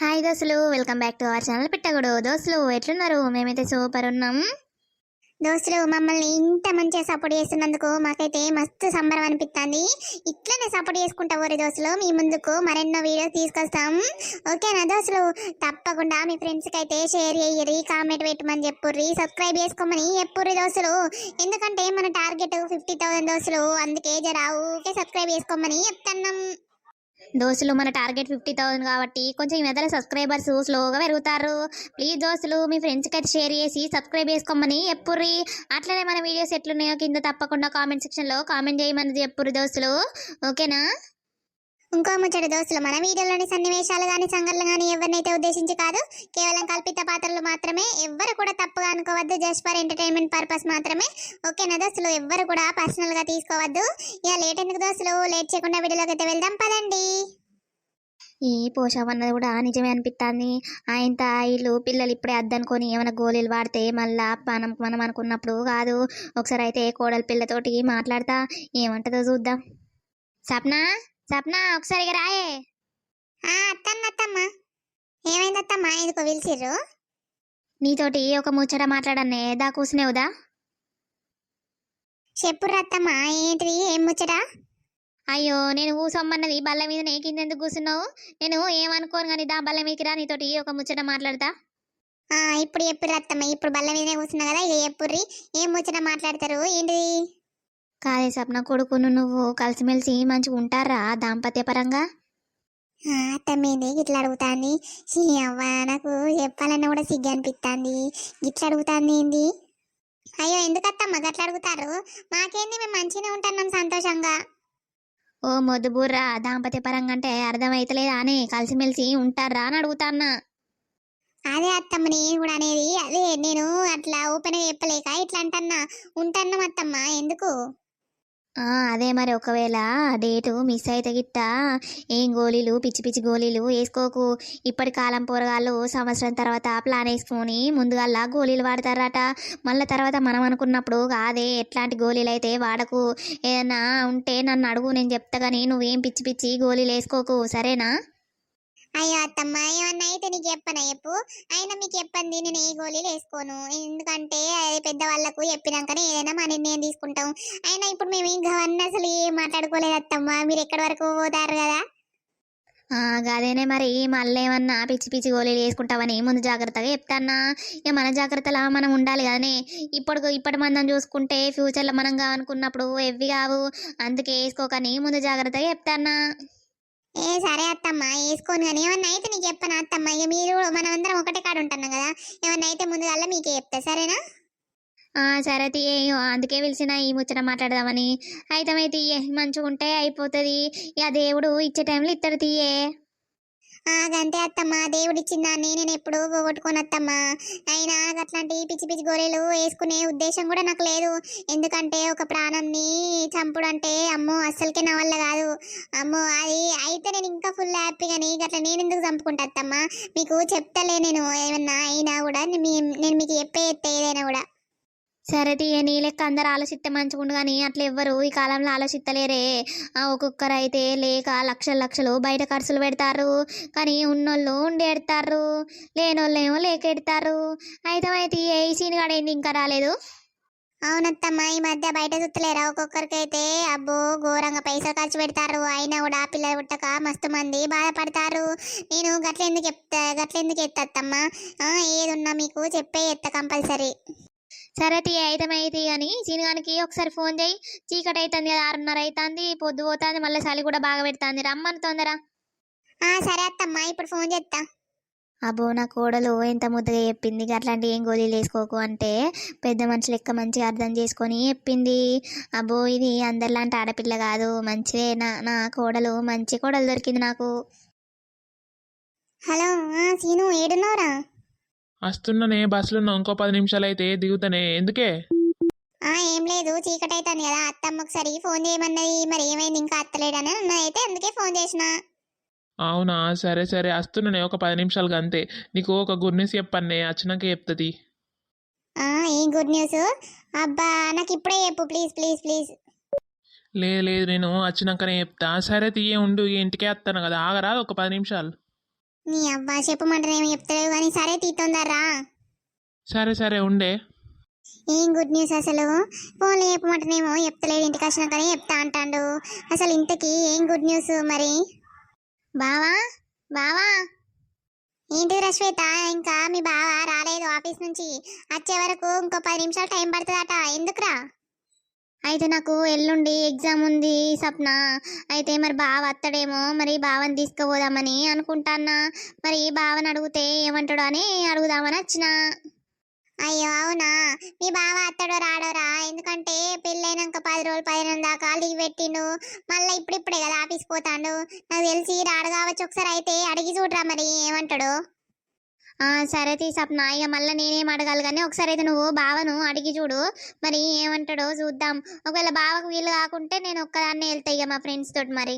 Hi దోస్తులు welcome back to our channel పిట్టగుడు. దోస్తులు ఎట్లున్నారు? మేమైతే సూపర్ ఉన్నాం. దోస్తులు మమ్మల్ని ఇంత మంచిగా సపోర్ట్ చేస్తున్నందుకు మాకైతే మస్తు సంబరం అనిపిస్తుంది ఇట్లనే సపోర్ట్ చేసుకుంటా ఓరి దోస్తులు మీ ముందుకు మరెన్నో వీడియోస్ తీసుకొస్తాం. ఓకేనా దోస్తులు? తప్పకుండా మీ ఫ్రెండ్స్కి అయితే షేర్ చేయరి కామెంట్ పెట్టమని చెప్పుర్రి సబ్స్క్రైబ్ చేసుకోమని చెప్పుర్రి దోస్తులు. ఎందుకంటే మన టార్గెట్ ఫిఫ్టీ థౌసండ్ దోస్తులు అందుకే జరా ఊకే సబ్స్క్రైబ్ చేసుకోమని చెప్తున్నాం. దోస్తులు మన టార్గెట్ ఫిఫ్టీ థౌసండ్ కాబట్టి కొంచెం ఈ మధ్యలో సబ్స్క్రైబర్స్ స్లోగా పెరుగుతారు. ప్లీజ్ దోస్తులు మీ ఫ్రెండ్స్కి అయితే షేర్ చేసి సబ్స్క్రైబ్ చేసుకోమని చెప్పుర్రి అట్లనే మన వీడియోస్ ఎట్లున్నాయో కింద తప్పకుండా కామెంట్ సెక్షన్లో కామెంట్ చేయమని చెప్పుర్రి దోస్తులు. ఓకేనా? ఇంకో ముచ్చట దోస్తులు మన వీడియోలోని సన్నివేశాలు కానీ సంఘటనలు కానీ ఎవరినైతే ఉద్దేశించి కాదు కేవలం కల్పిత పాత్రలు మాత్రమే ఎవ్వరు కూడా తప్పుగా అనుకోవద్దు జస్ట్ ఫర్ ఎంటర్టైన్మెంట్ పర్పస్ మాత్రమే. ఓకేనా దోస్తులు? ఎవ్వరు కూడా పర్సనల్గా తీసుకోవద్దు. ఇక లేట్ ఎందుకు దోస్తులు? లేట్ చేయకుండా వీడియోలోకి అయితే వెళ్దాం పదండి. ఈ పోషమన్నది కూడా నిజమే అనిపిస్తుంది ఆయంత ఇల్లు పిల్లలు ఇప్పుడే అద్దనుకొని ఏమైనా గోళీలు వాడితే మళ్ళా మనం మనం అనుకున్నప్పుడు కాదు. ఒకసారి అయితే కోడలి పిల్లతోటి మాట్లాడతా. ఏమంటదో చూద్దాం. సప్నా సప్న ఒకసారి రాయే. అత్తమ్మ అత్తమ్మ. ఏమైంది అత్తమ్మ? ఎందుకో పిలిచిర్రు? నీతోటి ఒక ముచ్చట మాట్లాడన్నే. దా కూర్చునేవుదా చెప్పుర్రు అత్తమ్మ. ఏంటిది? ఏం ముచ్చట? అయ్యో నేను కూసొమ్మన్నది బల్ల మీద నే కింద ఎందుకు కూర్చున్నావు? నేను ఏమనుకోను కానీ దా బల్ల మీదకి రా. నీతోటి ఒక ముచ్చట మాట్లాడతా. ఇప్పుడు చెప్పుర్రు అత్తమ్మ. ఇప్పుడు బల్ల మీదనే కూర్చున్నా కదా ఇక చెప్పుర్రి. ఏం ముచ్చట మాట్లాడతారు? ఏంటిది? కాదే సప్న కొడుకును నువ్వు కలిసిమెలిసి మంచిగా ఉంటారా దాంపత్య పరంగా అత్తమ్మేంది ఇట్లా అడుగుతాంది. ఛీ అవ్వ నాకు చెప్పాలన్నా కూడా సిగ్గు అనిపిస్తుంది ఇట్లా అడుగుతాంది ఏంది? అయ్యో ఎందుకు అత్తమ్మ గట్లా అడుగుతారు? మాకేంది మేము మంచిగానే ఉంటున్నాం సంతోషంగా. ఓ మొద్దు బుర్రా దాంపత్య పరంగా అంటే అర్థమైతలేదా అని కలిసిమెలిసి ఉంటారా అని అడుగుతాన్నా. అదే అత్తమ్మ నేను కూడా అనేది అదే నేను అట్లా ఓపెన్ చెప్పలేక ఇట్లా అంటన్నా. ఉంటన్నాం అత్తమ్మ ఎందుకు? అదే మరి ఒకవేళ డేటు మిస్ అయితే గిట్ట ఏం గోళీలు పిచ్చి పిచ్చి గోళీలు వేసుకోకు. ఇప్పటి కాలం పోరగాళ్ళు సంవత్సరం తర్వాత ప్లాన్ వేసుకొని ముందుగల్లా గోళీలు వాడతారట. మళ్ళీ తర్వాత మనం అనుకున్నప్పుడు కాదే ఎట్లాంటి గోళీలు అయితే వాడకు. ఏదన్నా ఉంటే నన్ను అడుగు నేను చెప్తా కానీ నువ్వేం పిచ్చి పిచ్చి గోళీలు వేసుకోకు. సరేనా? అయ్యో అత్తమ్మ ఏమన్నా అయితే నీకు చెప్పనా చెప్పు. అయినా మీకు చెప్పండి నేను ఏ గోళీలు వేసుకోను. ఎందుకంటే పెద్దవాళ్ళకు చెప్పినాకనే ఏదైనా మా నిర్ణయం తీసుకుంటాం. అయినా ఇప్పుడు మేము ఇంకా అసలు ఏం మాట్లాడుకోలేదు అత్తమ్మ. మీరు ఎక్కడి వరకు పోతారు కదా? అదేనే మరి మళ్ళీ ఏమన్నా పిచ్చి పిచ్చి గోళీలు వేసుకుంటావని ముందు జాగ్రత్తగా చెప్తాన్నా ఇక మన జాగ్రత్తలా మనం ఉండాలి కదనే. ఇప్పుడు ఇప్పటి మందం చూసుకుంటే ఫ్యూచర్లో మనం కావనుకున్నప్పుడు ఎవ్వి కావు. అందుకే వేసుకోకని ముందు జాగ్రత్తగా చెప్తాన్నా ఏ సరే అత్తమ్మ వేసుకోను కానీ ఏమన్నా అయితే నీకు చెప్పను అత్తమ్మ? ఇక మీరు మనం అందరం ఒకటే కాడ ఉంటున్నాం కదా. ఏమన్నా అయితే ముందుగల్లా మీకే చెప్తా సరేనా? సరే తీయే అందుకే పిలిచిన ఈ ముచ్చట మాట్లాడదామని. అయితే తీయే మంచిగా ఉంటే అయిపోతుంది. ఇక దేవుడు ఇచ్చే టైంలో ఇద్దరు తీయే గంతే అత్తమ్మ దేవుడిచ్చిందా నేను ఎప్పుడు పోగొట్టుకొని అత్తమ్మ అయినా అట్లాంటి పిచ్చి పిచ్చి గోళీలు వేసుకునే ఉద్దేశం కూడా నాకు లేదు. ఎందుకంటే ఒక ప్రాణంని చంపుడు అంటే అమ్మో అస్సలకే నా వల్ల కాదు. అమ్మో అది అయితే నేను ఇంకా ఫుల్ హ్యాపీగాని అట్లా నేను ఎందుకు చంపుకుంటా అత్తమ్మ? మీకు చెప్తలే నేను ఏమన్నా అయినా కూడా మీ- నేను మీకు చెప్పే ఎత్తే ఏదైనా కూడా. సరే తీయ నీ లెక్క అందరు ఆలోచిస్తే మంచిగుండు కానీ అట్లా ఎవ్వరు ఈ కాలంలో ఆలోచిస్తలేరే ఒక్కొక్కరు అయితే లేక లక్షలు లక్షలు బయట ఖర్చులు పెడతారు. కానీ ఉన్నోళ్ళు ఉండి ఎడతారు. లేకెడతారు లేక ఎడతారు. అయితే అయితే ఈ సీన్ కాడ ఏంది ఇంకా రాలేదు? అవునత్తమ్మ ఈ మధ్య బయట చూస్తలేరా ఒక్కొక్కరికైతే అబ్బో ఘోరంగా పైసలు ఖర్చు పెడతారు. అయినా కూడా పిల్లలు పుట్టక మస్తు మంది బాధపడతారు. నేను గట్ల ఎందుకు చెప్తా గట్ల ఎందుకు ఎత్తత్తమ్మ ఏదున్నా మీకు చెప్పే ఎత్త కంపల్సరీ. సరే తీ అయితే కానీ సీనుగానికి ఒకసారి ఫోన్ చేయి. చీకటి అవుతుంది కదా ఆరున్నర అవుతుంది పొద్దు పోతుంది మళ్ళీ చలి కూడా బాగా పెడుతుంది. రమ్మని తొందర సరే అత్తమ్మ ఇప్పుడు ఫోన్ చేస్తా అబ్బో నా కోడలు ఎంత ముద్దగా చెప్పింది. అట్లాంటి ఏం గోళీలు వేసుకోకు అంటే పెద్ద మనుషులు లెక్క మంచిగా అర్థం చేసుకొని చెప్పింది. అబ్బో ఇది అందరిలాంటి ఆడపిల్ల కాదు. మంచిదే. నా నా కోడలు మంచి కోడలు దొరికింది నాకు. Hello scene ఏడున్నావురా? వస్తున్నానే బస్సులో ఇంకో పది నిమిషాలు అయితే దిగుతానే. ఎందుకే? ఆ ఏం లేదు చీకటి అవుతుంది కదా. అత్తమ్మ ఒకసారి ఫోన్ చేయమన్నది. మరి ఏమైంది? ఇంకా అత్తలేడని అన్నదైతే అందుకే ఫోన్ చేసిన. అవునా? సరే సరే. వస్తున్నానే ఒక పది నిమిషాలుగా అంతే. నీకు ఒక గుడ్ న్యూస్ చెప్పన్నే. వచ్చినాక చెప్తుంది. ఆ ఏం గుడ్ న్యూస్? అబ్బా నాకు ఇప్పుడే చెప్పు. Please please please. లేదు లేదు. నేను వచ్చినాకనే చెప్తా. సరే తీయే ఉండు. ఇంటికే వస్తాను కదా. ఆగరా ఒక పది నిమిషాలు. నీ అబ్బా చెప్పమంటారేమో చెప్తలేవు కానీ సరే తీతొందర్రా సరే సరే ఉండే. ఏం గుడ్ న్యూస్ అసలు? ఫోన్లో చెప్పమంటేనేమో చెప్తలేదు ఇంటికి వచ్చినాకనే చెప్తా అంటాడు. అసలు ఇంతకీ ఏం గుడ్ న్యూస్ మరి? బావా? బావా? ఏంటి రశ్వేత? ఇంకా మీ బావ రాలేదు ఆఫీస్ నుంచి. వచ్చే వరకు ఇంకో పది నిమిషాలు టైం పడుతుందట. ఎందుకురా? అయితే నాకు ఎల్లుండి ఎగ్జామ్ ఉంది సప్న. అయితే మరి బావ వస్తాడేమో మరి బావని తీసుకుపోదామని అనుకుంటాన్నా. మరి బావని అడిగితే ఏమంటాడో అని అడుగుదామని వచ్చిన. అయ్యో అవునా? మీ బావ అత్తడో రాడోరా? ఎందుకంటే పెళ్ళైనాక పది రోజులు పదిహేను దాకా లీవ్ పెట్టిండు. మళ్ళీ ఇప్పుడిప్పుడే కదా ఆఫీస్కి పోతాడు. నాకు తెలిసి రాడు కావచ్చు ఒకసారి అయితే అడిగి చూడరా మరి ఏమంటాడు? సరే తీ సప్న ఇక మళ్ళీ నేనేం అడగాలి కానీ ఒకసారి అయితే నువ్వు బావను అడిగి చూడు. మరి ఏమంటాడో చూద్దాం. ఒకవేళ బావకు వీలు కాకుంటే నేను ఒక్కదాన్నే వెళ్తా ఇక మా ఫ్రెండ్స్ తోటి మరి.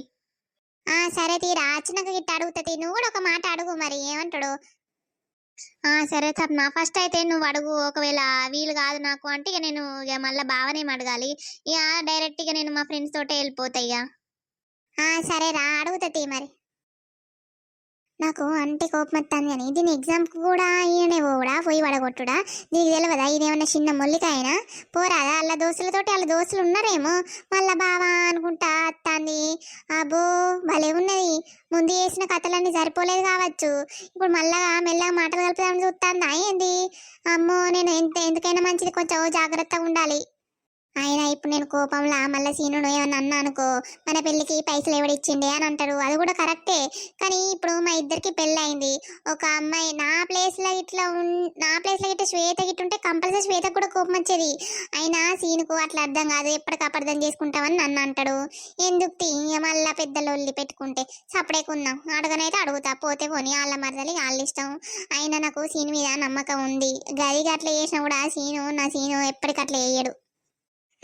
సరే తీరా వచ్చినాక గిట్ట అడుగుతుంది నువ్వు కూడా ఒక మాట అడుగు మరి ఏమంటాడు. సరే సప్న ఫస్ట్ అయితే నువ్వు అడుగు. ఒకవేళ వీలు కాదు నాకు అంటే ఇక నేను ఇక మళ్ళీ బావనేం అడగాలి. ఇక డైరెక్ట్ ఇక నేను మా ఫ్రెండ్స్ తోటే వెళ్ళిపోతాయి ఇక. సరేరా సరే రా అడుగుతుంది మరి. నాకు అంటే కోపం వస్తుంది కానీ దీని ఎగ్జామ్కి కూడా ఈయనే పోవుడా? పోయి పడగొట్టుడా? నీకు తెలియదా ఇదేమన్నా చిన్న మొల్లికాయనా? పోరాదా? అలా దోస్తులతోటి వాళ్ళ దోస్తులు ఉన్నారేమో? మళ్ళా బావా అనుకుంటా అత్తాంది. అబ్బో భలే ఉన్నది. ముందు చేసిన కథలన్నీ సరిపోలేదు కావచ్చు. ఇప్పుడు మళ్ళా మెల్లగా మాటలు కలుపుదామని చూస్తాందా ఏంది? అమ్మో నేను ఎంత ఎందుకైనా మంచిది. కొంచెం జాగ్రత్తగా ఉండాలి. ఆయన ఇప్పుడు నేను కోపంలో మళ్ళీ సీనును ఏమన్నా అన్నా అనుకో మన పెళ్ళికి పైసలు ఎవడిచ్చిండే అని అంటారు. అది కూడా కరెక్టే. కానీ ఇప్పుడు మా ఇద్దరికి పెళ్ళి అయింది ఒక అమ్మాయి నా ప్లేస్లో ఇట్లా ఉన్- నా ప్లేస్లో ఇట్లా శ్వేత గిట్ల ఉంటే కంపల్సరీ శ్వేతకు కూడా కోపం వచ్చేది. అయినా సీనుకు అట్లా అర్థం కాదు. ఎప్పటికి అపార్థం చేసుకుంటామని నన్ను అంటాడు. ఎందుకు తీ? మళ్ళీ మళ్ళా పెద్ద లొల్లి పెట్టుకుంటే సపడేకున్నాం అడగనైతే అడుగుతా. పోతే పోని వాళ్ళ మరదలి వాళ్ళ ఇష్టం. అయినా నాకు సీను మీద నమ్మకం ఉంది. గదిగా అట్లా చేసినా కూడా సీను నా సీను ఎప్పటికట్లా వేయడు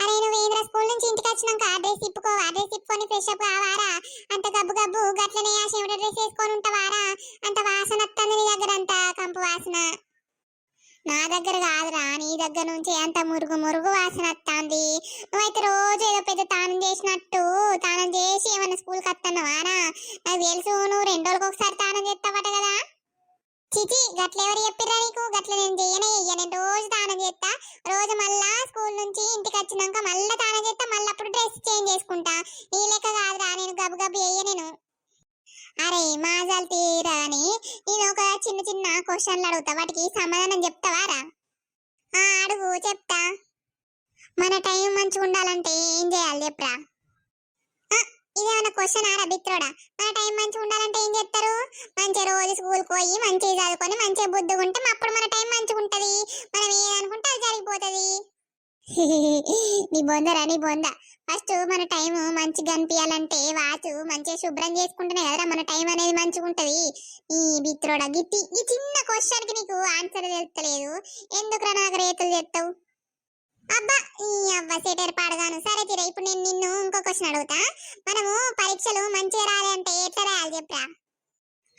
అరే నువ్వు ఏంద్ర స్కూల్ నుంచి ఇంటికి వచ్చినాక డ్రెస్ ఇప్పుకో ఆ డ్రెస్ ఇప్పుకొని ఫ్రెష్ అప్ కావారా అంత గబ్బు గబ్బు గట్లనే ఆ శివుడు డ్రెస్ వేసుకొని ఉంటావారా? అంత వాసన వస్తుంది నీ దగ్గర అంత కంపు వాసన. నా దగ్గర కాదురా నీ దగ్గర నుంచి అంత మురుగు మురుగు వాసన వస్తుంది నువ్వైతే రోజు ఏదో పెద్ద తానం చేసినట్టు తానం చేసి ఏమైనా స్కూల్కి వస్తున్నావారా నాకు తెలుసు నువ్వు రెండు రోజులకు ఒకసారి తానం చేస్తావట కదా? చిచి గట్ల ఎవరు చెప్పిర్రా నీకు? గట్ల నేను చేయనే చెయ్య నేను రోజు దానం చేస్తా రోజు మళ్ళా స్కూల్ నుంచి ఇంటికి వచ్చినాక మళ్ళా దానం చేస్తా మళ్ళీ అప్పుడు డ్రెస్ చేంజ్ చేసుకుంటా. నీ లెక్క కాదురా నేను గబు గబు చెయ్య నేను. అరే మాజాలు తీరా అని నేను ఒక చిన్న చిన్న క్వశ్చన్లు అడుగుతా. వాటికి సమాధానం చెప్తావారా అడుగు చెప్తా. మన టైం మంచిగా ఉండాలంటే ఏం చేయాలి చెప్పరా? ఇదేమన్నా క్వశ్చన్ ఆరా బిత్రోడా? మన టైం మంచిగా ఉండాలంటే ఏం చేస్తారు? మంచిగా రోజు స్కూల్కి పోయి మంచిగా చదువుకొని మంచిగా బుద్ధిగా ఉంటే అప్పుడు మన టైం మంచిగా ఉంటది. మనం ఏదనుకుంటే అది జరిగిపోతుంది. నీ బొందరా నీ బొంద. ఫస్ట్ మన టైం మంచిగా అనిపించాలంటే వాచ్ మంచిగా శుభ్రం చేసుకుంటేనే కదరా మన టైం అనేది మంచిగా ఉంటది. ఈ బిత్రోడా గిట్టి ఈ చిన్న క్వశ్చన్కి నీకు ఆన్సర్ తెలుస్తలేదు. ఎందుకురా నాకు రేతులు చెప్తావు అబ్బా ఈ అబ్బా సెటర్ పాడగాను సరే తీరా ఇప్పుడు నేను నిన్ను ఇంకో క్వశ్చన్ అడుగుతా. మనము పరీక్షలు మంచిగా రాయాలి అంటే ఎట్లా రాయాలి చెప్పరా?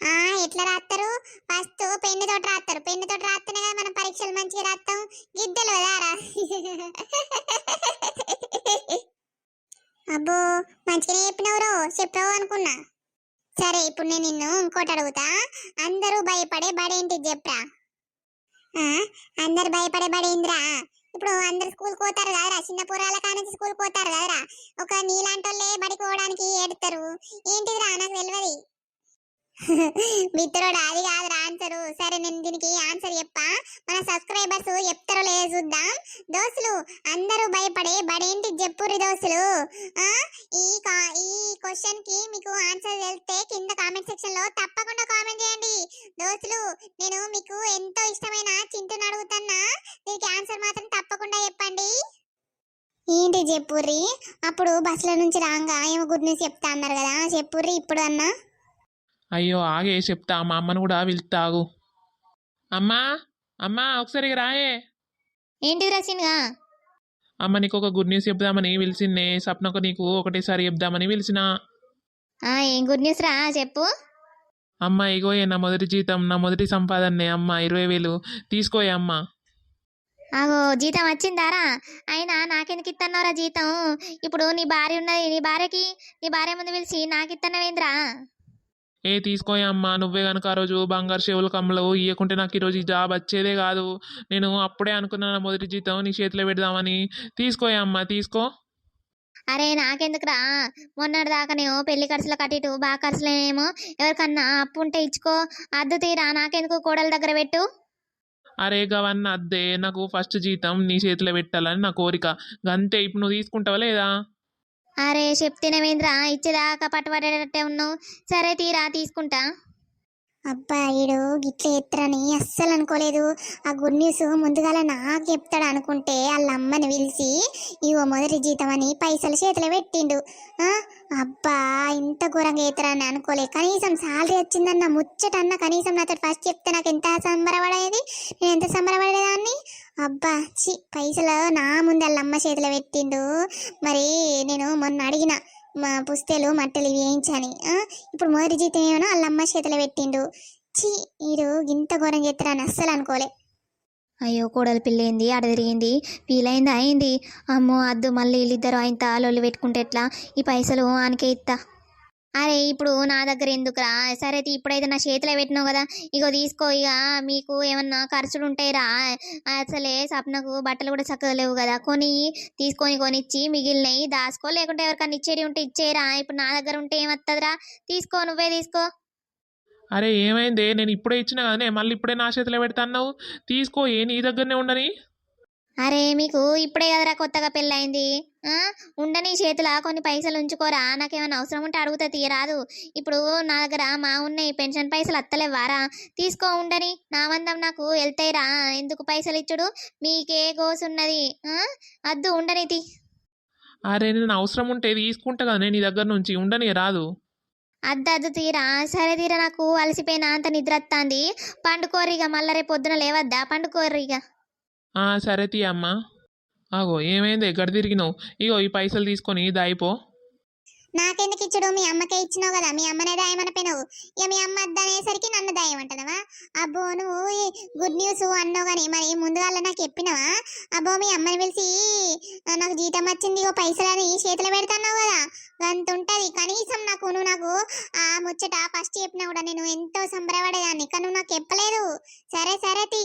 ఆ ఎట్లా రాస్తారు ఫస్ట్ పెన్ను తోటి రాస్తారు పెన్ను తోటి రాస్తేనే కదా మనం పరీక్షలు మంచిగా రాస్తాం గిద్దలు కదారా అబ్బో మంచిగానే చెప్పినవరు చెప్పావు అనుకున్నా. సరే ఇప్పుడు నేను నిన్ను ఇంకోటి అడుగుతా. అందరూ భయపడే బడేంటి చెప్పరా? ఆ, అందరు భయపడే బడేంద్రా? ఇప్పుడు అందరు స్కూల్ పోతారు కదరా. చిన్న పొరాల కానీ స్కూల్ పోతారు కదరా. ఒక నీలాంటి వాళ్ళే బడికి పోవడానికి ఏడుతారు ఏంటిదిరా? నాకు తెలియదు మిత్రుడు అది కాదు ఆన్సర్ సరే నేను దీనికి ఆన్సర్ చెప్పా. మన సబ్స్క్రైబర్స్ చెప్తారో లేదో చూద్దాం. దోస్తులు అందరూ భయపడే బడేంటి చెప్పురి దోస్తులు? ఈ ఈ క్వశ్చన్కి మీకు ఆన్సర్ తెలిస్తే కింద కామెంట్ సెక్షన్లో తప్పకుండా కామెంట్ చేయండి. దోస్తులు నేను మీకు ఎంతో ఇష్టమైన చింతను అడుగుతున్నా. దీనికి ఆన్సర్ మాత్రం తప్పకుండా చెప్పండి. ఏంటి చెప్పుర్రి అప్పుడు బస్సుల నుంచి రాగా ఏమో గుడ్ న్యూస్ చెప్తా అన్నారు కదా. చెప్పుర్రి ఇప్పుడు అన్నా? అయ్యో ఆగే చెప్తా మా అమ్మను కూడా పిలుస్తాగు. అమ్మా అమ్మా ఒకసారి రాయే. ఏంటి రసిన్గా అమ్మ నీకు ఒక గుడ్ న్యూస్ చెప్దామని పిలిచిందే సప్నకు నీకు ఒకటేసారి చెప్దామని పిలిచిన. ఏం గుడ్ న్యూస్ రా చెప్పు. అమ్మ ఇగోయే నా మొదటి జీతం నా మొదటి సంపాదనే అమ్మ ఇరవై వేలు తీసుకోయే అమ్మ. ఆగో జీతం వచ్చిందారా అయినా నాకెందుకు ఇత్తన్నారా జీతం? ఇప్పుడు నీ భార్య ఉన్నది నీ భార్యకి నీ భార్య ముందు పిలిచి నాకు ఇత్తన్నవేంద్రా ఏ తీసుకోయా అమ్మా నువ్వే కనుక ఆ రోజు బంగారు చెవుల కమ్మలు ఇవ్వకుంటే నాకు ఈరోజు ఈ జాబ్ వచ్చేదే కాదు. నేను అప్పుడే అనుకున్నాను మొదటి జీతం నీ చేతిలో పెడదామని. తీసుకోయా అమ్మా తీసుకో. అరే నాకెందుకురా? మొన్నటి దాకానేమో పెళ్ళి ఖర్చులు కట్టిటు బాగా ఖర్చులేమో ఎవరికన్నా అప్పు ఉంటే ఇచ్చుకో. అద్దు తీరా నాకెందుకు కోడల దగ్గర పెట్టు? అరే గవన్న అద్దే నాకు ఫస్ట్ జీతం నీ చేతిలో పెట్టాలని నా కోరిక. గంతే ఇప్పుడు నువ్వు తీసుకుంటావా లేదా? అరే చెప్తేనేమేంద్రా ఇచ్చేదాకా పట్టుబడేటట్టే ఉన్నావు. సరే తీరా తీసుకుంటా. అబ్బా ఈడు గిట్ల ఎత్తరని అస్సలు అనుకోలేదు. ఆ గుడ్ న్యూస్ ముందుగాల నాకు చెప్తాడు అనుకుంటే వాళ్ళ అమ్మని పిలిచి ఇవో మొదటి జీతం అని పైసలు చేతిలో పెట్టిండు. అబ్బా ఇంత ఘోరంగా ఎత్తరని అనుకోలే. కనీసం సాలరీ వచ్చిందన్న ముచ్చటన్న కనీసం నాతో ఫస్ట్ చెప్తే నాకు ఎంత సంబరపడేది? నేను ఎంత సంబరపడేదాన్ని? అబ్బా చి పైసలు నా ముందు వాళ్ళ అమ్మ చేతిలో పెట్టిండు. మరి నేను మొన్న అడిగిన మా పుస్తెలు మట్టలు ఇవి వేయించని ఇప్పుడు మొదటి జీతం ఏమో వాళ్ళ అమ్మ చేతిలో పెట్టిండు. చి వీడు ఇంత ఘోరం చేస్తారని అస్సలు అనుకోలే. అయ్యో కోడలు పిల్లేంది ఆడ తిరిగింది వీలైంది అయింది అమ్మో అద్దు మళ్ళీ వీళ్ళిద్దరు ఆయన లొల్లి పెట్టుకుంటే ఎట్లా? ఈ పైసలు ఆనకే ఇత్తా. అరే ఇప్పుడు నా దగ్గర ఎందుకురా? సరే తీ, ఇప్పుడైతే నా చేతిలో పెట్టినావు కదా. ఇగో తీసుకో ఇక మీకు ఏమన్నా ఖర్చులు ఉంటాయిరా. అసలే సప్నకు బట్టలు కూడా చక్కగా లేవు కదా. కొని తీసుకొని కొనిచ్చి మిగిలినవి దాసుకో లేకుంటే ఎవరికన్నా ఇచ్చేటి ఉంటే ఇచ్చేయరా ఇప్పుడు నా దగ్గర ఉంటే ఏమత్తదిరా? తీసుకో నువ్వే తీసుకో. అరే ఏమైంది? నేను ఇప్పుడే ఇచ్చిన కదనే. మళ్ళీ ఇప్పుడే నా చేతిలో పెడతా అన్నావు తీసుకో ఏ నీ దగ్గరనే ఉండని. అరే మీకు ఇప్పుడే కదరా కొత్తగా పెళ్ళయింది. ఆ? ఉండని చేతుల కొన్ని పైసలు ఉంచుకోరా. నాకేమైనా అవసరం ఉంటే అడుగుతా తీయరాదు. ఇప్పుడు నా దగ్గర మా ఉన్నాయి పెన్షన్ పైసలు అత్తలేవారా తీసుకో ఉండని. నా మందం నాకు వెళ్తాయిరా. ఎందుకు పైసలు ఇచ్చుడు? మీకే గోసున్నది? అద్దు ఉండని తీ. అరే నేను అవసరం ఉంటే తీసుకుంటా కదా నీ దగ్గర నుంచి ఉండని రాదు. అద్దు అద్దు తీరా. సరే తీరా నాకు అలసిపోయినా అంత నిద్ర వస్తుంది పండుకోరిగా మళ్ళీ రేపు పొద్దున లేవద్దా? పండుకోరిగా సరే తీ అమ్మా. ఆగో ఏమైంది? ఎక్కడ తిరిగినావు? ఇగో ఈ పైసలు తీసుకొని దాయిపో. నాకెందుకు ఇచ్చుడు? మీ అమ్మకే ఇచ్చినావు కదా మీ అమ్మనే దాయమనపోయినావు. ఇక మీ అమ్మ అద్దనేసరికి నన్ను దాయమంటావా అబ్బో నువ్వు గుడ్ న్యూస్ అన్నావు కానీ మరి ముందుగా నాకు చెప్పినావా? అబ్బో మీ అమ్మని పిలిచి నాకు జీతం వచ్చింది ఓ పైసలని చేతిలో పెడతాన్నావు కదా అంత ఉంటుంది కనీసం నాకు నువ్వు నాకు ఆ ముచ్చట ఫస్ట్ చెప్పినా కూడా నేను ఎంతో సంబరపడేదాన్ని. కానీ నువ్వు నాకు చెప్పలేదు. సరే సరే తీ.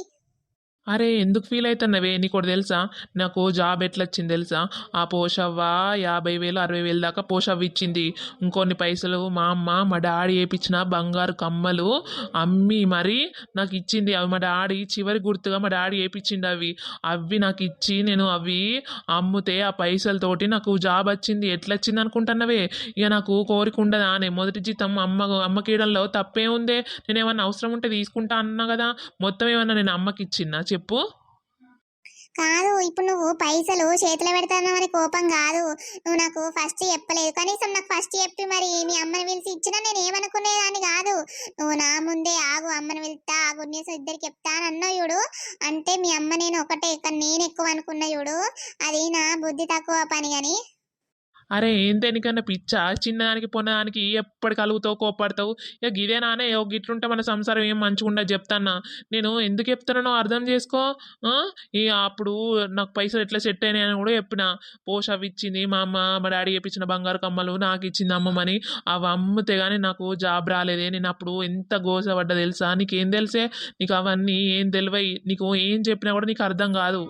అరే ఎందుకు ఫీల్ అవుతున్నావే? నీకోటి తెలుసా? నాకు జాబ్ ఎట్లా వచ్చింది తెలుసా? ఆ పోషవ్వ యాభై వేలు అరవై వేలు దాకా పోషవ్ ఇచ్చింది. ఇంకొన్ని పైసలు మా అమ్మ మా డాడీ వేయించిన బంగారు కమ్మలు అమ్మి మరి నాకు ఇచ్చింది. అవి మా డాడీ చివరి గుర్తుగా మా డాడీ వేపించింది అవి. అవి నాకు ఇచ్చి నేను అవి అమ్ముతే ఆ పైసలతోటి నాకు జాబ్ వచ్చింది. ఎట్లా వచ్చింది అనుకుంటున్నవే? ఇక నాకు కోరిక ఉండదా? నేను మొదటి జీతం అమ్మ అమ్మకీయడంలో తప్పే ఉందే. నేను ఏమన్నా అవసరం ఉంటే తీసుకుంటా అన్నా కదా? మొత్తం ఏమన్నా నేను అమ్మకి ఇచ్చిన్నా చెప్పు. కాదు ఇప్పుడు నువ్వు పైసలు చేతిలో మరి కోపం కాదు. నువ్వు నాకు ఫస్ట్ చెప్పలేదు. కనీసం నాకు ఫస్ట్ చెప్పి మరి మీ అమ్మని పిలిచి ఇచ్చినా నేను ఏమనుకునేదాన్ని కాదు. నువ్వు నా ముందే ఆగు అమ్మని వెళ్తా ఆ గుడ్ న్యూస్ ఇద్దరికి చెప్తాను అని చూడు. అంటే మీ అమ్మ నేను ఒకటే ఇక్కడ నేను ఎక్కువ అనుకున్న చూడు. అది నా బుద్ధి తక్కువ పని కానీ అరే ఏం దేనికన్నా పిచ్చా? చిన్నదానికి పొన్నదానికి ఎప్పటి కలుగుతావు కోపడతావు ఇక గిదే నానే ఓ గిట్లుంటే మన సంసారం ఏం మంచిగా ఉండదు చెప్తాన్నా. నేను ఎందుకు చెప్తున్నానో అర్థం చేసుకో ఇక అప్పుడు నాకు పైసలు ఎట్లా సెట్ అయినాయని కూడా చెప్పిన. పోష్ అవి ఇచ్చింది మా అమ్మ మా డాడీ చెప్పించిన బంగారు కమ్మలు నాకు ఇచ్చింది అమ్మమని అవి అమ్మితే కానీ నాకు జాబ్ రాలేదే. నేను అప్పుడు ఎంత గోసపడ్డా తెలుసా? నీకేం తెలిసే? నీకు అవన్నీ ఏం తెలివై నీకు ఏం చెప్పినా కూడా నీకు అర్థం కాదు.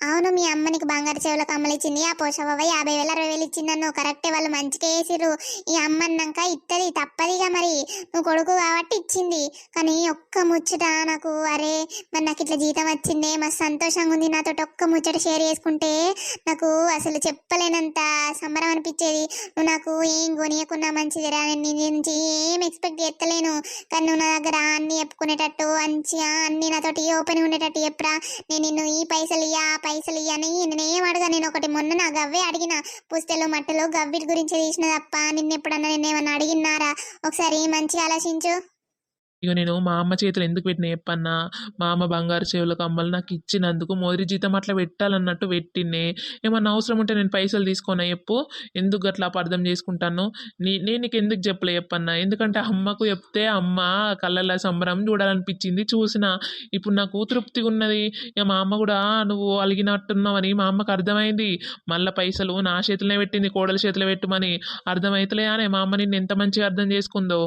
అవును మీ అమ్మ నీకు బంగారు చెవుల కమ్మలు ఇచ్చింది. ఆ పోషవ్వ యాభై వేలు అరవై వేలు ఇచ్చింది నువ్వు కరెక్టే వాళ్ళు మంచిగా వేసిర్రు ఈ అమ్మ అన్నాక ఇత్తది తప్పదిగా మరి. నువ్వు కొడుకు కాబట్టి ఇచ్చింది. కానీ ఒక్క ముచ్చట నాకు అరే మరి నాకు ఇట్లా జీతం వచ్చిందే. మస్తు సంతోషంగా ఉంది నాతో ఒక్క ముచ్చట షేర్ చేసుకుంటే నాకు అసలు చెప్పలేనంత సంబరం అనిపించేది. నువ్వు నాకు ఏం కొనియకున్నా మంచిదిరా నేను నీ నుంచి ఏం ఎక్స్పెక్ట్ చేస్తలేను కానీ నువ్వు నా దగ్గర అన్ని చెప్పుకునేటట్టు మంచిగా అన్ని నాతోటి ఓపెన్ ఉండేటట్టు చెప్పరా. నేను నిన్ను ఈ పైసలు ఇయ్యా పైసలు ఇయ్యా అని అడగా నేను ఒకటి. మొన్న నా గవ్వే అడిగిన పుస్తలు మట్టలు గవ్విటి గురించి తీసిన తప్ప నిన్న ఎప్పుడన్నా నేను ఏమన్నా అడిగినారా ఒకసారి మంచిగా ఆలోచించు. ఇక నేను మా అమ్మ చేతులు ఎందుకు పెట్టిన చెప్పన్నా? మా అమ్మ బంగారు చెవుల కమ్మలు నాకు ఇచ్చినందుకు మొదటి జీతం అట్లా పెట్టాలన్నట్టు పెట్టినే ఏమన్నా అవసరం ఉంటే నేను పైసలు తీసుకోనా చెప్పు? ఎందుకు అట్లా అపార్థం చేసుకుంటాను? నీ నేను నీకు ఎందుకు చెప్పలే చెప్పన్నా? ఎందుకంటే అమ్మకు చెప్తే అమ్మ కళ్ళల్లో సంబరం చూడాలనిపించింది చూసిన. ఇప్పుడు నాకు తృప్తిగా ఉన్నది. ఇక మా అమ్మ కూడా నువ్వు అలిగినట్టున్నావని మా అమ్మకు అర్థమైంది. మళ్ళీ పైసలు నా చేతిలోనే పెట్టింది కోడల చేతిలో పెట్టమని. అర్థమైతలే అనే మా అమ్మ నిన్ను ఎంత మంచిగా అర్థం చేసుకుందో.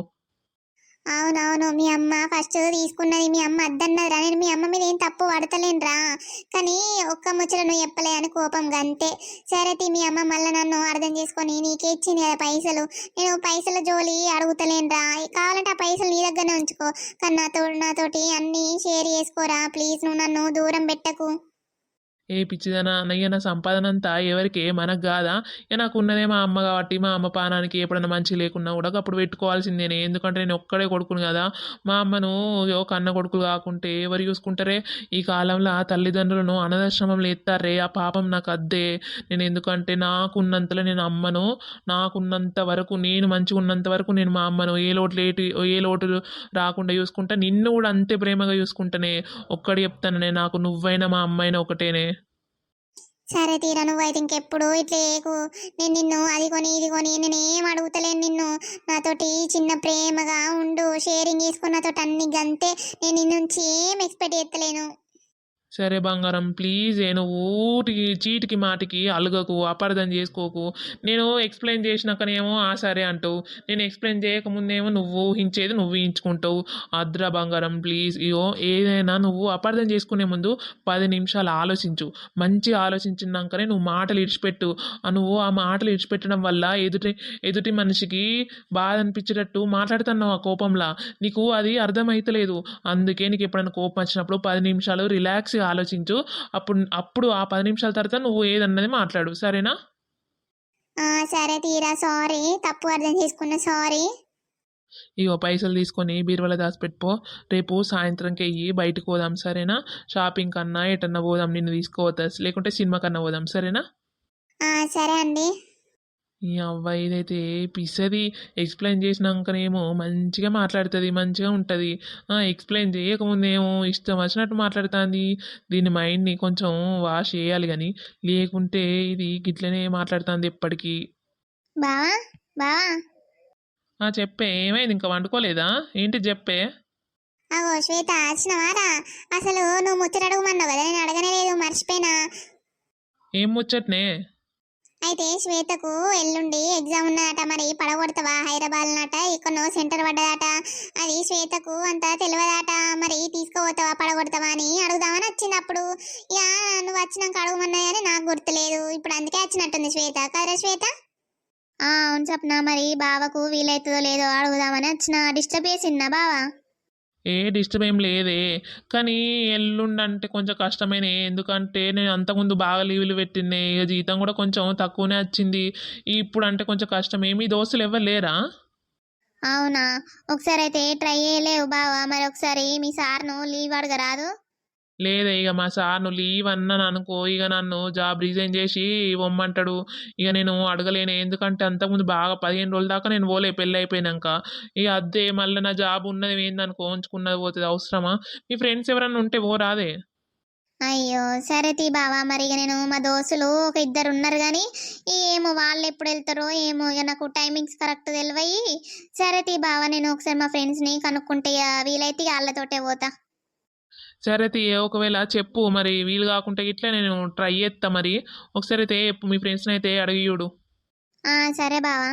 అవునవును మీ అమ్మ ఫస్ట్ తీసుకున్నది మీ అమ్మ అద్దన్నదిరా. నేను మీ అమ్మ మీద ఏం తప్పు పడతలేనురా. కానీ ఒక్క ముచ్చట నువ్వు చెప్పలే అని కోపం గంతే. సరే మీ అమ్మ మళ్ళీ నన్ను అర్థం చేసుకొని నీకే ఇచ్చింది కదా పైసలు. నేను పైసల జోలి అడుగుతలేనురా. కావాలంటే ఆ పైసలు నీ దగ్గరనే ఉంచుకో. కానీ నాతో నాతోటి అన్నీ షేర్ చేసుకోరా. ప్లీజ్ నువ్వు నన్ను దూరం పెట్టకు. ఏ పిచ్చిదనా అన్నయ్య నా సంపాదన అంతా ఎవరికి మనకు కాదా? ఇక నాకు ఉన్నదే మా అమ్మ కాబట్టి మా అమ్మ పానానికి ఎప్పుడైనా మంచి లేకున్నా కూడా అప్పుడు పెట్టుకోవాల్సిందేనే ఎందుకంటే నేను ఒక్కడే కొడుకును కదా. మా అమ్మను ఒక అన్న కొడుకులు కాకుంటే ఎవరు చూసుకుంటారే? ఈ కాలంలో ఆ తల్లిదండ్రులను అనాథాశ్రమంలో ఎత్తారే? ఆ పాపం నాకు అద్దే. నేను ఎందుకంటే నాకున్నంతలో నేను అమ్మను. నాకున్నంత వరకు నేను మంచిగా ఉన్నంత వరకు నేను మా అమ్మను. ఏ లోటు లేటు ఏ లోటు రాకుండా చూసుకుంటా నిన్ను కూడా అంతే ప్రేమగా చూసుకుంటానే ఒక్కడి చెప్తాననే నాకు నువ్వైనా మా అమ్మాయినా ఒకటేనే సరే తీరా నువ్వైతే ఇంకెప్పుడు ఇట్లా చేయకు నేను నిన్ను అది కొని ఇది కొని నేను ఏం అడుగుతలేను నిన్ను. నాతోటి చిన్న ప్రేమగా ఉండు. షేరింగ్ చేసుకున్నతోటి అన్ని గంతే. నేను నుంచి ఏం ఎక్స్పెక్ట్ చేస్తలేను సరే బంగారం ప్లీజ్ నేను ఊటికి చీటికి మాటికి అలగకు అపార్థం చేసుకోకు. నేను ఎక్స్ప్లెయిన్ చేసినాకనేమో ఆ సరే అంటావు. నేను ఎక్స్ప్లెయిన్ చేయకముందేమో నువ్వు ఊహించేది నువ్వు ఊహించుకుంటావు. అద్రా బంగారం ప్లీజ్ ఇయో ఏదైనా నువ్వు అపార్థం చేసుకునే ముందు పది నిమిషాలు ఆలోచించు. మంచిగా ఆలోచించినాకనే నువ్వు మాటలు ఇడిచిపెట్టు. నువ్వు ఆ మాటలు ఇడిచిపెట్టడం వల్ల ఎదుటి ఎదుటి మనిషికి బాధ అనిపించేటట్టు మాట్లాడుతున్నావు ఆ కోపంలా. నీకు అది అర్థమైతలేదు. అందుకే నీకు ఎప్పుడైనా కోపం వచ్చినప్పుడు పది నిమిషాలు రిలాక్స్ రిలాక్స్గా ఆలోచించు. అప్పుడు అప్పుడు ఆ పది నిమిషాల తర్వాత నువ్వు ఏదన్నది మాట్లాడు. సరేనా? సరే తీరా. సారీ. తప్పు అర్థం చేసుకున్న. సారీ. ఇగో పైసలు తీసుకొని బీరువాలో దాచిపెట్టుకో. రేపు సాయంత్రంకి అయ్యి బయటకు పోదాం. సరేనా? షాపింగ్ కన్నా ఎటన్నా పోదాం. నిన్ను తీసుకోవద్దా లేకుంటే సినిమా కన్నా పోదాం. సరేనా? సరే అండి. ఈ అవ్వ ఇదైతే పిసది ఎక్స్ప్లెయిన్ చేసినాకనేమో మంచిగా మాట్లాడుతుంది మంచిగా ఉంటుంది. ఎక్స్ప్లెయిన్ చేయకముందేమో ఇష్టం వచ్చినట్టు మాట్లాడుతుంది. దీని మైండ్ని కొంచెం వాష్ చేయాలి కానీ లేకుంటే ఇది గిట్లనే మాట్లాడుతుంది ఎప్పటికీ. బావా బావా. ఆ, చెప్పే ఏమైంది ఇంకా వండుకోలేదా? ఏంటి చెప్పే? అగో శ్వేత వచ్చినవారా అసలు నువ్వు ముచ్చట అడగమన్నావు కదా నేను అడగనే లేదు మర్చిపోయినా. ఏం ముచ్చట్నే? అయితే శ్వేతకు ఎల్లుండి ఎగ్జామ్ ఉన్నదట మరి పడగొడతావా? హైదరాబాద్ నట? ఎక్కడో సెంటర్ పడ్డదట. అది శ్వేతకు అంత తెలియదట. మరి తీసుకుపోతావా? పడగొడతావా అని అడుగుదామని వచ్చింది అప్పుడు. ఇక నువ్వు వచ్చినాక అడగమన్నా అని నాకు గుర్తులేదు. ఇప్పుడు అందుకే వచ్చినట్టుంది శ్వేత. కదరా శ్వేత? అవును చెప్పనా మరి బావకు వీలవుతుందో లేదో అడుగుదామని వచ్చిన. డిస్టర్బ్ చేసిందా బావా? ఏ డిస్టర్బ్ ఏం లేదే. కానీ ఎల్లుండి అంటే కొంచెం కష్టమైన. ఎందుకంటే నేను అంతకుముందు బాగా లీవులు పెట్టిండే ఇక జీతం కూడా కొంచెం తక్కువనే వచ్చింది. ఇప్పుడు అంటే కొంచెం కష్టమే మీ దోస్తులు ఎవరు లేరా? అవునా? ఒకసారి అయితే ట్రై చేయలేవు బావా. మరి ఒకసారి మీ సార్ను లీవ్ అడగరాదు. లేదు ఇక మా సార్ నువ్వు లీవ్ అన్నాను అనుకో ఇక నన్ను జాబ్ రిజైన్ చేసి ఇవ్వమంటాడు. ఇక నేను అడగలేను ఎందుకంటే అంతకుముందు బాగా పదిహేను రోజుల దాకా నేను పోలే పెళ్ళి అయిపోయినాక. ఇక అద్దే మళ్ళీ నా జాబ్ ఉన్నది ఏందనుకో ఉంచుకున్నది పోతుంది అవసరమా? మీ ఫ్రెండ్స్ ఎవరన్నా ఉంటే ఓ రాదే. అయ్యో సరే తీ బావా మరి ఇక నేను మా దోస్తులు ఒక ఇద్దరు ఉన్నారు కానీ ఏమో వాళ్ళు ఎప్పుడు వెళ్తారో ఏమో ఇక నాకు టైమింగ్స్ కరెక్ట్ తెలివయి. సరే తీ బావా నేను ఒకసారి మా ఫ్రెండ్స్ని కనుక్కుంటే ఇక వీలైతే ఇక వాళ్ళతోటే పోతా. సరే తీ ఒకవేళ చెప్పు మరి వీలు కాకుంటే ఇట్లా నేను ట్రై చేస్తా మరి. ఒకసారి అయితే చెప్పు మీ ఫ్రెండ్స్ని అయితే అడిగియుడు సరే బావా.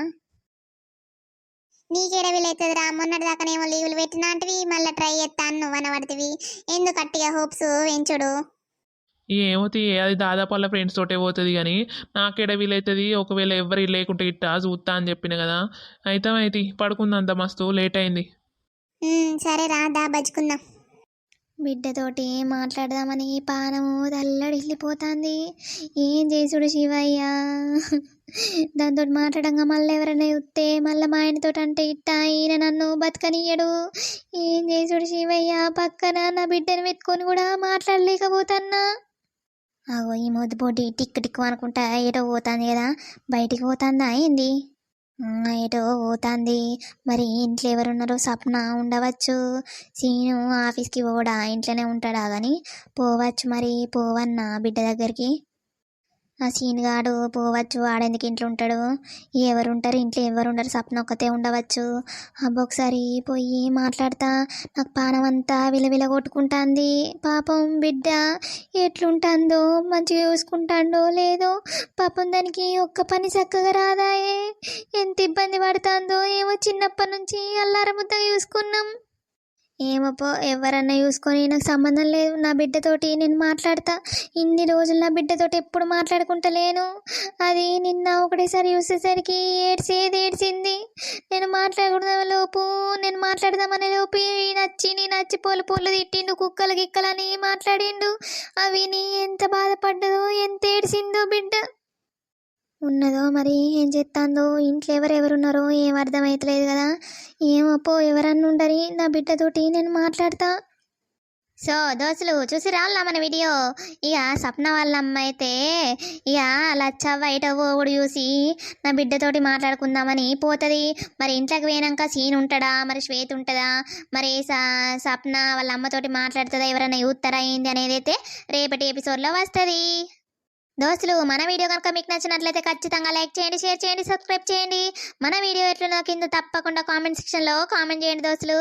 నీకేడ వీలైతుంది రా మొన్నటి దాకానేమో లీవులు పెట్టినాంటివి మళ్ళీ ట్రై చేస్తాను నువ్వు అనబడుతుంది ఎందుకు గట్టిగా హోప్స్ పెంచుడు ఏమో తీ అది దాదాపు వాళ్ళ ఫ్రెండ్స్ తోటే పోతుంది కానీ నాకేడ వీలవుతుంది ఒకవేళ ఎవరి లేకుంటే ఇట్టా చూస్తా అని చెప్పిన కదా. అయితే అయితే పడుకుందంత మస్తు లేట్ అయింది. సరే రా దా బజ్జుకుందాం. బిడ్డతోటి మాట్లాడదామని పానము తల్లడిల్లిపోతుంది. ఏం చేసుడు శివయ్య? దాంతో మాట్లాడంగా మళ్ళీ ఎవరైనా ఉత్తే మళ్ళీ మా ఆయనతో అంటే ఇట్ట ఈయన నన్ను బతకనియ్యడు. ఏం చేసుడు శివయ్య? పక్కన నా బిడ్డను పెట్టుకొని కూడా మాట్లాడలేకపోతున్నా. అగో ఈ మొద్దుపోటి టిక్కు టిక్కు అనుకుంటా ఏటో పోతుంది కదా. బయటికి పోతుందా ఏంది? ఏటో పోతుంది. మరి ఇంట్లో ఎవరున్నారో సప్న ఉండవచ్చు. సీను ఆఫీస్కి పోడా ఇంట్లోనే ఉంటాడా కానీ పోవచ్చు మరి పోవన్నా బిడ్డ దగ్గరికి. ఆ సీన్గాడు పోవచ్చు ఆడేందుకు ఇంట్లో ఉంటాడు? ఎవరు ఉంటారు ఇంట్లో ఎవరుండరు? సప్న ఒక్కతే ఉండవచ్చు. అబ్బో ఒకసారి పోయి మాట్లాడతా. నాకు పానం అంతా విలవిల కొట్టుకుంటాంది పాపం బిడ్డ ఎట్లుంటుందో? మంచిగా చూసుకుంటాండో లేదో? పాపం దానికి ఒక్క పని చక్కగా రాదాయే. ఎంత ఇబ్బంది పడుతుందో? ఏమో చిన్నప్పటి నుంచి అల్లారముద్ద చూసుకున్నాం. ఏమో పో ఎవరన్నా చూసుకొని నాకు సంబంధం లేదు. నా బిడ్డతోటి నేను మాట్లాడతా. ఇన్ని రోజులు నా బిడ్డతోటి ఎప్పుడు మాట్లాడుకుంటలేను. అది నిన్న ఒకటేసారి చూసేసరికి ఏడ్చేది ఏడ్చింది. నేను మాట్లాడుకున్న లోపు నేను మాట్లాడదామనే లోపు నచ్చి నీ నచ్చి పూలు పూలు తిట్టిండు కుక్కలు గిక్కలని మాట్లాడిండు. అవి నీ ఎంత బాధపడ్డదో ఎంత ఏడ్చిందో బిడ్డ. ఉన్నదో మరి ఏం చేస్తాందో ఇంట్లో ఎవరెవరున్నారో ఏం అర్థమవుతలేదు కదా? ఏమప్పో ఎవరన్నా ఉండరి నా బిడ్డతోటి నేను మాట్లాడతా. సో దోస్తులు చూసి రాళ్ళ మన వీడియో? ఇక సప్న వాళ్ళ అమ్మ అయితే ఇక లచ్చ బయట పోగుడు చూసి నా బిడ్డతోటి మాట్లాడుకుందామని పోతుంది. మరి ఇంట్లోకి పోయినాక సీన్ ఉంటుందా? మరి శ్వేత ఉంటుందా? మరి స- సప్న వాళ్ళ అమ్మతోటి మాట్లాడుతుందా? ఎవరైనా చూస్తారా ఏంది అనేది అయితే రేపటి ఎపిసోడ్లో వస్తుంది. దోస్తులు మన వీడియో కనుక మీకు నచ్చినట్లయితే ఖచ్చితంగా లైక్ చేయండి షేర్ చేయండి సబ్స్క్రైబ్ చేయండి. మన వీడియో ఎట్లనో కింద తప్పకుండా కామెంట్ సెక్షన్లో కామెంట్ చేయండి దోస్తులు.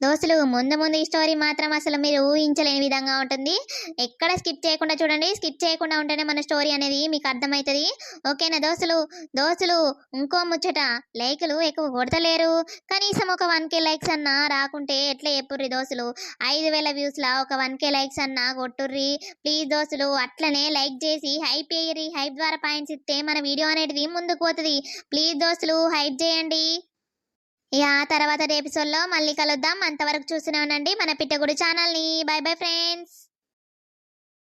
దోస్తులు ముందు ముందు ఈ స్టోరీ మాత్రం అసలు మీరు ఊహించలేని విధంగా ఉంటుంది. ఎక్కడ స్కిప్ చేయకుండా చూడండి. స్కిప్ చేయకుండా ఉంటేనే మన స్టోరీ అనేది మీకు అర్థమవుతుంది. ఓకేనా దోస్తులు? దోస్తులు ఇంకో ముచ్చట. లైకులు ఎక్కువ కొడతలేరు. కనీసం ఒక వన్ కే లైక్స్ అన్నా రాకుంటే ఎట్లా చెప్పుర్రి దోస్తులు? ఐదు వేల వ్యూస్లా ఒక వన్ కే లైక్స్ అన్నా కొట్టుర్రి. ప్లీజ్ దోస్తులు అట్లనే లైక్ చేసి హైప్ చేయరి హైప్ ద్వారా పాయింట్స్ ఇస్తే మన వీడియో అనేది ముందుకు పోతుంది. ప్లీజ్ దోస్తులు హైప్ చేయండి. ఇక ఆ తర్వాత ఎపిసోడ్లో మళ్ళీ కలుద్దాం. అంతవరకు చూస్తూనే ఉండండి. మన పిట్టగుడి ఛానల్ని బై బై ఫ్రెండ్స్